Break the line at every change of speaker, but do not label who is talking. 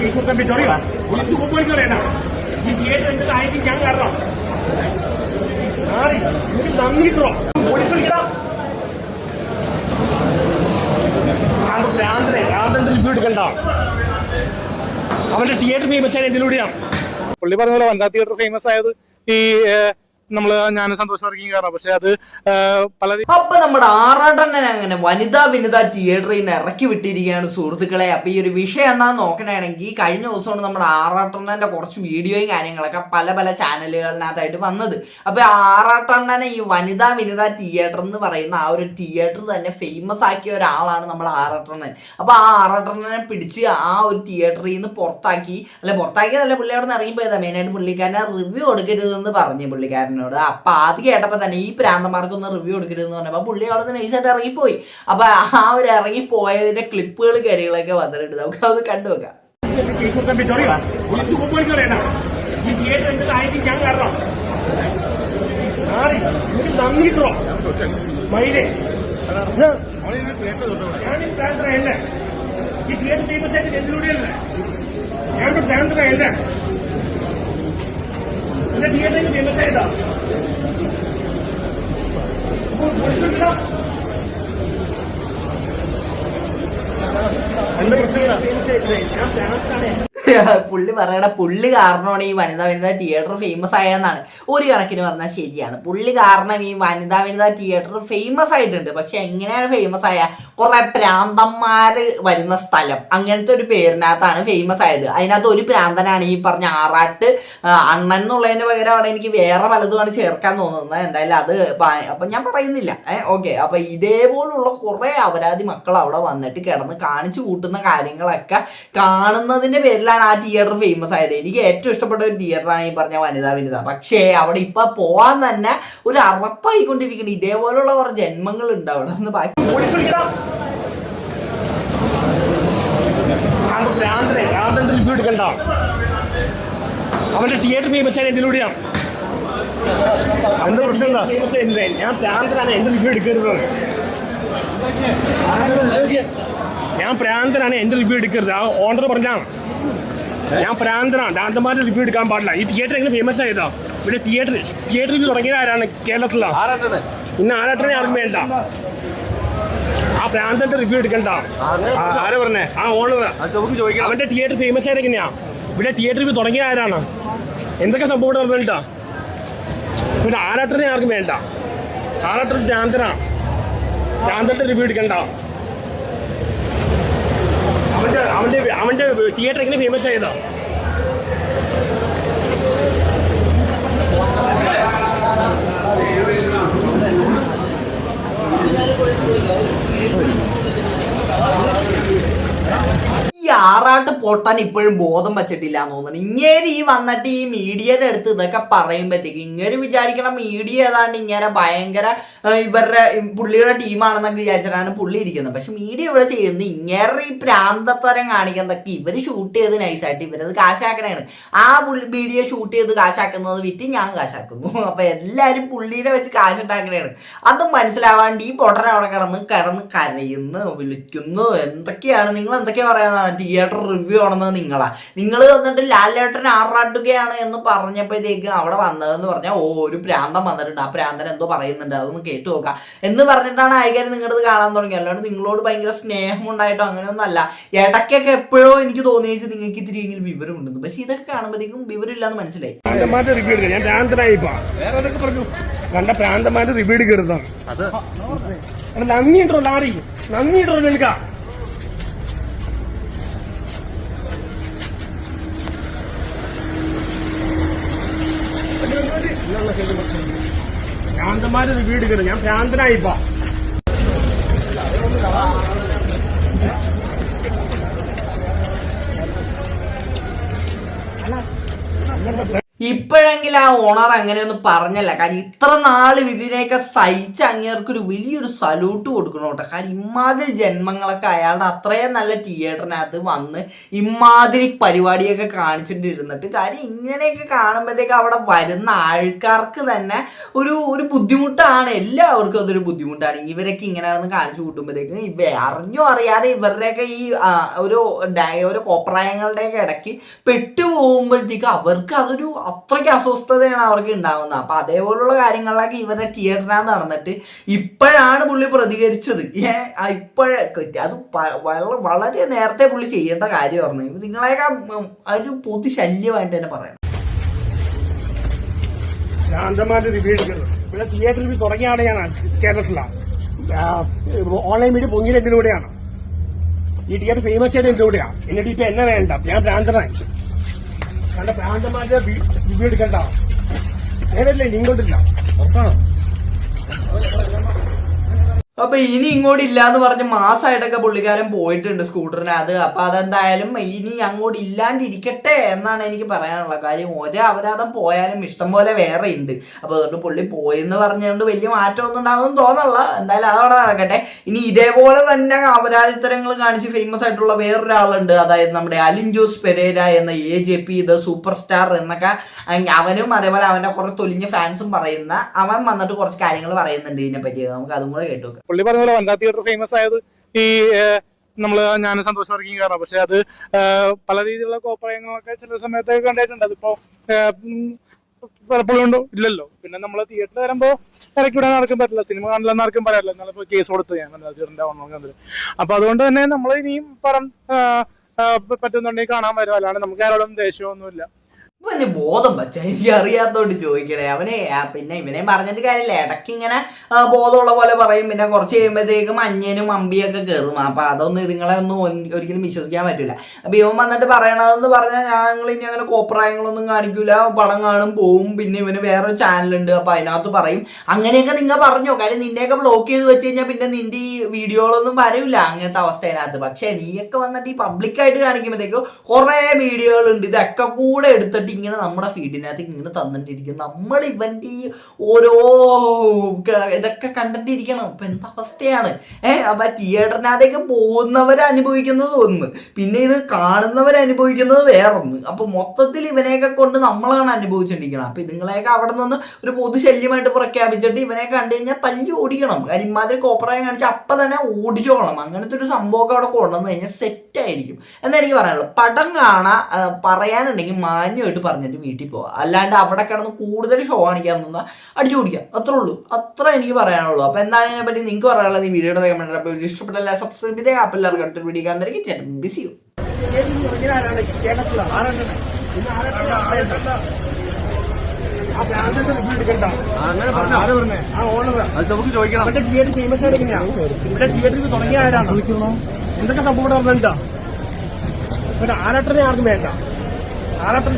Case അറിയോ വിളിച്ചു കൊണ്ടുപോയി അറിയണ്ട ഈ ആയിട്ട് ഞാൻ കാരണം മാറി എനിക്ക് നന്ദിട്ടോ പോലീസ് വിളിക്കണം ഭ്രാന്തനെ ഭ്രാന്തന്റെ അവന്റെ തിയേറ്റർ ഫേമസ് ആയ ഇതിലൂടെയാണ്
പുള്ളി പറഞ്ഞ പോലെ വനിതാ തിയേറ്റർ ഫേമസ് ആയത് ഈ ഏഹ്, നമ്മൾ ഞാൻ സന്തോഷം കാരണം. പക്ഷെ അത് പല
അപ്പൊ നമ്മുടെ ആറാട്ടണ്ണൻ അങ്ങനെ വനിതാ വനിതാ തിയേറ്ററിൽ നിന്ന് ഇറക്കി വിട്ടിരിക്കുകയാണ് സുഹൃത്തുക്കളെ. അപ്പൊ ഈ ഒരു വിഷയം എന്താന്ന് നോക്കണമെങ്കിൽ കഴിഞ്ഞ ദിവസമാണ് നമ്മുടെ ആറാട്ടണ്ണന്റെ കുറച്ച് വീഡിയോയും കാര്യങ്ങളൊക്കെ പല പല ചാനലുകളിനകത്തായിട്ട് വന്നത്. അപ്പൊ ആറാട്ടണ്ണനെ ഈ വനിതാ വനിതാ തിയേറ്റർ എന്ന് പറയുന്ന ആ ഒരു തിയേറ്റർ തന്നെ ഫേമസ് ആക്കിയ ഒരാളാണ് നമ്മുടെ ആറാട്ടണ്ണൻ. അപ്പൊ ആ ആറാട്ടണ്ണനെ പിടിച്ച് ആ ഒരു തിയേറ്ററിൽ നിന്ന് പുറത്താക്കി അല്ലെ പുറത്താക്കിയതല്ല പുള്ളി അവിടെ നിന്ന് ഇറങ്ങിപ്പോയതാ മെയിനായിട്ട് പുള്ളിക്കാരനെ റിവ്യൂ കൊടുക്കരുതെന്ന് പറഞ്ഞു പുള്ളിക്കാരനോട് അപ്പൊ അത് കേട്ടപ്പോ തന്നെ ഈ പ്രാന്തമാർക്കൊന്ന് റിവ്യൂ കൊടുക്കരുതെന്ന് പറഞ്ഞപ്പോ പുള്ളി അവിടെ നിന്ന് നൈസായിട്ട് ഇറങ്ങിപ്പോയി. അപ്പൊ ആ ഒരു ഇറങ്ങിപ്പോയതിന്റെ ക്ലിപ്പുകൾ കാര്യങ്ങളൊക്കെ വന്നിട്ടുണ്ട്. നമുക്ക് അത് കണ്ടുവെക്കാം
ഈ തിയേറ്റർ ആയിട്ട് ഫേമസ് ആയിട്ട് എന്തിലൂടെയല്ല ഞാൻ ഭ്രാന്തനല്ല എന്റെ തിയേറ്ററിൽ ഫേമസ് ആയതാ. പോലീസ്
പുള്ളി പറയണ പുള്ളി കാരണമാണ് ഈ വനിതാ വനിതാ തിയേറ്റർ ഫേമസ് ആയെന്നാണ്. ഒരു കണക്കിന് പറഞ്ഞാൽ ശരിയാണ്. പുള്ളി കാരണം ഈ വനിതാ വനിതാ തിയേറ്റർ ഫേമസ് ആയിട്ടുണ്ട്. പക്ഷെ എങ്ങനെയാണ് ഫേമസ് ആയ? കുറെ പ്രാന്തന്മാര് വരുന്ന സ്ഥലം. അങ്ങനത്തെ ഒരു പേരിനകത്താണ് ഫേമസ് ആയത്. അതിനകത്ത് ഒരു പ്രാന്തനാണ് ഈ പറഞ്ഞ ആറാട്ട് അണ്ണൻ എന്നുള്ളതിന് പകരം അവിടെ എനിക്ക് വേറെ പലതുമാണ് ചേർക്കാൻ തോന്നുന്നത്. എന്തായാലും അത് അപ്പൊ ഞാൻ പറയുന്നില്ല. ഏഹ് ഓക്കെ. അപ്പൊ ഇതേപോലുള്ള കുറെ അപരാധി മക്കൾ അവിടെ വന്നിട്ട് കിടന്ന് കാണിച്ചു കൂട്ടുന്ന കാര്യങ്ങളൊക്കെ കാണുന്നതിന്റെ പേരിലാണ് ആ തിയേറ്റർ ഫേമസ് ആയത്. എനിക്ക് ഏറ്റവും ഇഷ്ടപ്പെട്ട ഒരു തിയേറ്ററാണ് ഈ പറഞ്ഞ വനിതാ വനിത. പക്ഷേ അവിടെ ഇപ്പൊ പോവാൻ തന്നെ ഒരു അറപ്പായിക്കൊണ്ടിരിക്കണം ഇതേപോലുള്ള കുറെ ജന്മങ്ങൾ ഉണ്ട് അവിടെ. നിന്ന് ബാക്കി
അവന്റെ തിയേറ്റർ ഫേമസ് ആയ എന്തിലൂടെയാണ് അവന്റെ പ്രശ്നം എന്താ? ഞാൻ പ്രാന്തനാണ് എന്റെ റിവ്യൂ എടുക്കരുത്. ഞാൻ പ്രാന്തനാണ് എന്റെ റിവ്യൂ എടുക്കരുത്. ആ ഓണർ പറഞ്ഞാണ് ഞാൻ പ്രാന്തനാണ് ഭ്രാന്തന്മാരുടെ റിവ്യൂ എടുക്കാൻ പാടില്ല. ഈ തിയേറ്റർ എങ്ങനെ ഫേമസ് ആയതാ? ഇവിടെ തിയേറ്റർ തിയേറ്റർ റിവ്യൂ തുടങ്ങിയത് ആരാണ്? കേരളത്തിലാണ് ഇന്ന് ആരാട്ടനെ ആർക്കും വേണ്ട. ആ പ്രാന്തന്റെ റിവ്യൂ എടുക്കണ്ട. ആരാ പറഞ്ഞേ? ആ ഓണർ അവന്റെ തിയേറ്റർ ഫേമസ് ആയത് എങ്ങനെയാ? ഇവിടെ തിയേറ്റർ റിവ്യൂ തുടങ്ങിയ ആരാണ്? എന്തൊക്കെ സംഭവം ഇവിടെ നടന്നിട്ടാ പിന്നെ ആരാട്ടനെ ആർക്കും വേണ്ട. ആരാട്ടൻ ഭ്രാന്തനാ ഭ്രാന്തന്റെ റിവ്യൂ എടുക്കണ്ട. അവന്റെ അവന്റെ അവന്റെ തിയേറ്റർ എങ്ങനെ ഫേമസ് ആയതാ.
ആറാട്ട് പൊട്ടാൻ ഇപ്പോഴും ബോധം വെച്ചിട്ടില്ല എന്ന് തോന്നുന്നു. ഇങ്ങനെ ഈ വന്നിട്ട് ഈ മീഡിയയുടെ അടുത്ത് ഇതൊക്കെ പറയുമ്പോഴത്തേക്ക് ഇങ്ങനെ വിചാരിക്കണം മീഡിയ ഏതാണ്ട് ഇങ്ങനെ ഭയങ്കര ഇവരുടെ പുള്ളിയുടെ ടീമാണെന്നൊക്കെ വിചാരിച്ചിട്ടാണ് പുള്ളി ഇരിക്കുന്നത്. പക്ഷെ മീഡിയ ഇവിടെ ചെയ്യുന്നത് ഇങ്ങനെ ഈ പ്രാന്തത്തരം കാണിക്കുന്നതൊക്കെ ഇവർ ഷൂട്ട് ചെയ്ത് നൈസായിട്ട് ഇവരത് കാശാക്കണാണ്. ആ മീഡിയ ഷൂട്ട് ചെയ്ത് കാശാക്കുന്നത് വിറ്റ് ഞാൻ കാശാക്കുന്നു. അപ്പൊ എല്ലാരും പുള്ളിയുടെ വെച്ച് കാശുണ്ടാക്കണാണ്. അതും മനസ്സിലാവാണ്ട് ഈ പൊട്ടൻ അവിടെ കിടന്ന് കിടന്ന് കരയുന്നു വിളിക്കുന്നു. എന്തൊക്കെയാണ്? നിങ്ങൾ എന്തൊക്കെയാ പറയുന്നത്? തിയേറ്റർ റിവ്യൂ ആണെന്ന് നിങ്ങളാ. നിങ്ങൾ വന്നിട്ട് ലാലേട്ടൻ ആറാട്ടുകയാണ് എന്ന് പറഞ്ഞപ്പോഴത്തേക്ക് അവിടെ വന്നതെന്ന് പറഞ്ഞാൽ ഓ ഒരു പ്രാന്തം വന്നിട്ടുണ്ട്. ആ പ്രാന്തൻ എന്തോ പറയുന്നുണ്ട്. അതൊന്ന് കേട്ടു നോക്കാം. എന്ന് പറഞ്ഞിട്ടാണ് ആൾക്കാർ നിങ്ങളത് കാണാൻ തുടങ്ങി അല്ലാണ്ട് നിങ്ങളോട് ഭയങ്കര സ്നേഹം ഉണ്ടായിട്ടോ അങ്ങനെയൊന്നും അല്ല ഇടയ്ക്കൊക്കെ എപ്പോഴോ എനിക്ക് തോന്നിയത് നിങ്ങൾക്ക് ഇത്തിരിയെങ്കിലും വിവരം ഉണ്ടെന്ന് പക്ഷെ ഇതൊക്കെ കാണുമ്പോഴത്തേക്കും വിവരമില്ലാന്ന് മനസ്സിലായി.
കണ്ട പ്രാന്തമാര് റിവ്യൂ എടുക്കരുതാണ് നന്ദി ഉണ്ടോ ലാറി നന്ദി ഉണ്ടോ പ്രശ്നം ഭ്രാന്തന്മാര് റിവ്യൂ എടുക്കരുത് ഞാൻ ഭ്രാന്തനായി ഇപ്പൊ
ഇപ്പോഴെങ്കിലും ആ ഓണർ അങ്ങനെയൊന്നും പറഞ്ഞല്ല. കാര്യം ഇത്ര നാൾ ഇതിനെയൊക്കെ സഹിച്ച് അങ്ങേർക്കൊരു വലിയൊരു സല്യൂട്ട് കൊടുക്കണം കേട്ടോ. കാര്യം ഇമാതിരി ജന്മങ്ങളൊക്കെ അയാളുടെ അത്രയും നല്ല തിയേറ്ററിനകത്ത് വന്ന് ഇമാതിരി പരിപാടിയൊക്കെ കാണിച്ചിട്ടിരുന്നിട്ട് കാര്യം ഇങ്ങനെയൊക്കെ കാണുമ്പോഴത്തേക്ക് അവിടെ വരുന്ന ആൾക്കാർക്ക് തന്നെ ഒരു ഒരു ബുദ്ധിമുട്ടാണ്. എല്ലാവർക്കും അതൊരു ബുദ്ധിമുട്ടാണ്. ഇവരൊക്കെ ഇങ്ങനെയാണെന്ന് കാണിച്ചു കൂട്ടുമ്പോഴത്തേക്കും ഇവ അറിഞ്ഞോ അറിയാതെ ഇവരുടെയൊക്കെ ഈ ഒരു ഒരു കോപ്രായങ്ങളുടെയൊക്കെ ഇടയ്ക്ക് പെട്ടുപോകുമ്പോഴത്തേക്ക് അവർക്ക് അതൊരു അത്രയ്ക്ക് അസ്വസ്ഥതയാണ് അവർക്ക് ഉണ്ടാവുന്നത്. അപ്പൊ അതേപോലുള്ള കാര്യങ്ങളിലൊക്കെ ഇവരുടെ തിയേറ്ററിനകത്ത് നടന്നിട്ട് ഇപ്പോഴാണ് പുള്ളി പ്രതികരിച്ചത്. ഏ ഇപ്പോഴേ അത് വളരെ നേരത്തെ പുള്ളി ചെയ്യേണ്ട കാര്യമായിരുന്നു പറഞ്ഞു. നിങ്ങളെയൊക്കെ ഒരു പൊതു ശല്യമായിട്ട് തന്നെ പറയാം
ഭ്രാന്തന്മാരുടെ റിവ്യൂ എടുക്കുന്നത് ഇവിടെ തിയേറ്റർ റിവ്യൂ തുടങ്ങിയ ആളെയാണ് കേരളത്തിലാണ് ഓൺലൈൻ മീഡിയ പൊങ്ങിയത് എന്തിലൂടെയാണ്? ഈ തിയേറ്റർ ഫേമസ് ആയിട്ട് എന്തിലൂടെയാണ് എന്നിട്ട് ഇപ്പൊ എന്നെ വേണ്ട. ഞാൻ ഭ്രാന്തനായി. കാരണം ഭ്രാന്തന്മാരുടെ റിവ്യൂ എടുക്കണ്ട നേരല്ലേ? ലിങ്ക് കൊണ്ടില്ല
അപ്പൊ ഇനി ഇങ്ങോട്ട് ഇല്ല എന്ന് പറഞ്ഞ് മാസമായിട്ടൊക്കെ പുള്ളിക്കാരൻ പോയിട്ടുണ്ട് സ്കൂട്ടറിനകത്ത് അപ്പൊ അതെന്തായാലും ഇനി അങ്ങോട്ട് ഇല്ലാണ്ടിരിക്കട്ടെ എന്നാണ് എനിക്ക് പറയാനുള്ള കാര്യം. ഒരേ അപരാധം പോയാലും ഇഷ്ടം പോലെ വേറെ ഉണ്ട്. അപ്പൊ അതുകൊണ്ട് പുള്ളി പോയെന്ന് പറഞ്ഞുകൊണ്ട് വലിയ മാറ്റമൊന്നും ഉണ്ടാകുമെന്ന് തോന്നല്ല എന്തായാലും അതവിടെ നടക്കട്ടെ. ഇനി ഇതേപോലെ തന്നെ അപരാധിത്തരങ്ങൾ കാണിച്ച് ഫേമസ് ആയിട്ടുള്ള വേറൊരാളുണ്ട്. അതായത് നമ്മുടെ അലിൻ ജോസ് പെരേര എന്ന എ ജെ പി ഇത് സൂപ്പർ സ്റ്റാർ എന്നൊക്കെ അവനും അതേപോലെ അവന്റെ കുറെ തൊലിഞ്ഞ ഫാൻസും പറയുന്ന അവൻ വന്നിട്ട് കുറച്ച് കാര്യങ്ങൾ പറയുന്നുണ്ട് ഇതിനെ പറ്റി നമുക്ക് അതും കൂടെ കേട്ടു.
പുള്ളി പറഞ്ഞ പോലെ വനിതാ തിയേറ്റർ ഫേമസ് ആയത് ഈ നമ്മൾ ഞാൻ സന്തോഷമായിരിക്കും കാരണം. പക്ഷെ അത് പല രീതിയിലുള്ള കോപ്രയങ്ങളൊക്കെ ചില സമയത്തൊക്കെ കണ്ടിട്ടുണ്ട്. അതിപ്പോ പലപ്പോഴും ഉണ്ടോ? ഇല്ലല്ലോ. പിന്നെ നമ്മൾ തിയേറ്ററിൽ വരുമ്പോ ഇറക്കി വിടാൻ ആർക്കും പറ്റില്ല. സിനിമ കാണില്ലെന്ന് ആർക്കും പറയാറില്ല എന്നാലും ഇപ്പൊ കേസ് കൊടുത്ത് ഞാൻ വനിതാ തിയേറ്ററിന്റെ ഓണർ അപ്പൊ അതുകൊണ്ട് തന്നെ നമ്മൾ ഇനിയും പറ പറ്റുന്നുണ്ടെങ്കിൽ കാണാൻ വരും. അല്ലാണ്ട് നമുക്ക് ആരോടും ദേഷ്യമൊന്നുമില്ല.
ഇവന് ബോധം പറ്റ. എനിക്ക് അറിയാത്തോണ്ട് ചോദിക്കണേ. അവന് പിന്നെ ഇവനെ പറഞ്ഞിട്ട് കാര്യമില്ല. ഇടയ്ക്ക് ഇങ്ങനെ ബോധമുള്ള പോലെ പറയും. പിന്നെ കുറച്ച് കഴിയുമ്പോഴത്തേക്കും അന്യനും അമ്പിയൊക്കെ കയറും അപ്പൊ അതൊന്നും ഇതുങ്ങളെ ഒന്നും ഒരിക്കലും വിശ്വസിക്കാൻ പറ്റില്ല അപ്പൊ ഇവൻ വന്നിട്ട് പറയണതെന്ന് പറഞ്ഞാൽ ഞങ്ങൾ ഇനി അങ്ങനെ കോപ്രായങ്ങളൊന്നും കാണിക്കൂല. പടം കാണും പോവും. പിന്നെ ഇവന് വേറെ ചാനലുണ്ട്. അപ്പൊ അതിനകത്ത് പറയും. അങ്ങനെയൊക്കെ നിങ്ങൾ പറഞ്ഞോ. കാര്യം നിന്നെയൊക്കെ ബ്ലോക്ക് ചെയ്ത് വെച്ച് കഴിഞ്ഞാൽ പിന്നെ നിന്റെ ഈ വീഡിയോകളൊന്നും വരില്ല അങ്ങനത്തെ അവസ്ഥയിനകത്ത് പക്ഷെ നീയൊക്കെ വന്നിട്ട് ഈ പബ്ലിക്കായിട്ട് കാണിക്കുമ്പോഴത്തേക്കും കുറെ വീഡിയോകളുണ്ട്. ഇതൊക്കെ കൂടെ എടുത്തിട്ട് ഇങ്ങനെ നമ്മുടെ ഫീഡിനകത്ത് ഇങ്ങനെ തന്നിട്ടിരിക്കും. നമ്മൾ ഇവന്റെ ഈ ഓരോ ഇതൊക്കെ കണ്ടിട്ടിരിക്കണം. അപ്പൊ എന്താ അവസ്ഥയാണ്? ഏഹ് അപ്പൊ തിയേറ്ററിനകത്തേക്ക് പോകുന്നവർ അനുഭവിക്കുന്നത് ഒന്ന്. പിന്നെ ഇത് കാണുന്നവർ അനുഭവിക്കുന്നത് വേറൊന്ന്. അപ്പൊ മൊത്തത്തിൽ ഇവനെയൊക്കെ കൊണ്ട് നമ്മളാണ് അനുഭവിച്ചിരിക്കണം അപ്പൊ ഇതുങ്ങളെയൊക്കെ അവിടെ നിന്ന് ഒരു പൊതു ശല്യമായിട്ട് പ്രഖ്യാപിച്ചിട്ട് ഇവനെ കണ്ടു കഴിഞ്ഞാൽ തല്ലി ഓടിക്കണം. കാര്യം ഇമാതിരി കോപ്രായം കാണിച്ച് അപ്പൊ തന്നെ ഓടിച്ചോളണം. അങ്ങനത്തെ ഒരു സംഭവം അവിടെ കൊണ്ടുവന്നു കഴിഞ്ഞാൽ സെറ്റ് ആയിരിക്കും. എന്നാ എനിക്ക് പറയാനുള്ളത് പടം കാണാ പറയാനുണ്ടെങ്കിൽ പറയാനുണ്ടെങ്കിൽ മാന്യമായിട്ട് പറഞ്ഞിട്ട് വീട്ടിൽ പോവാം. അല്ലാണ്ട് അവിടെ കിടന്ന് കൂടുതൽ ഷോ കാണിക്കാൻ നിന്നാൽ അടിച്ചു കുടിക്കാം അത്രേ ഉള്ളൂ. അത്ര എനിക്ക് പറയാനുള്ളൂ. അപ്പൊ എന്താണ് ഇതിനെ പറ്റി നിങ്ങൾക്ക് പറയാനുള്ളത് ഈ വീഡിയോയുടെ കമന്റ് അപ്പോൾ ഇഷ്ടപ്പെട്ടല്ല സബ്സ്ക്രൈബ് ചെയ്തേ. ആപ്പിൽ എല്ലാവർക്കും അടുത്തൊരു വീഡിയോ കാണുന്നവരെ ചേട്ടൻ ബിസി
അത് നമുക്ക് ചോദിക്കണം.
ഇവിടെ തിയേറ്റർ ഫേമസ് ആയിട്ട് എങ്ങനെയാ ഇവിടെ തിയേറ്ററിൽ തുടങ്ങിയ ആരാണ്? എന്തൊക്കെ സംഭവം ഇവിടെ ആരാട്ടനെ ആർക്കും വേണ്ട. ആരാട്ടൻ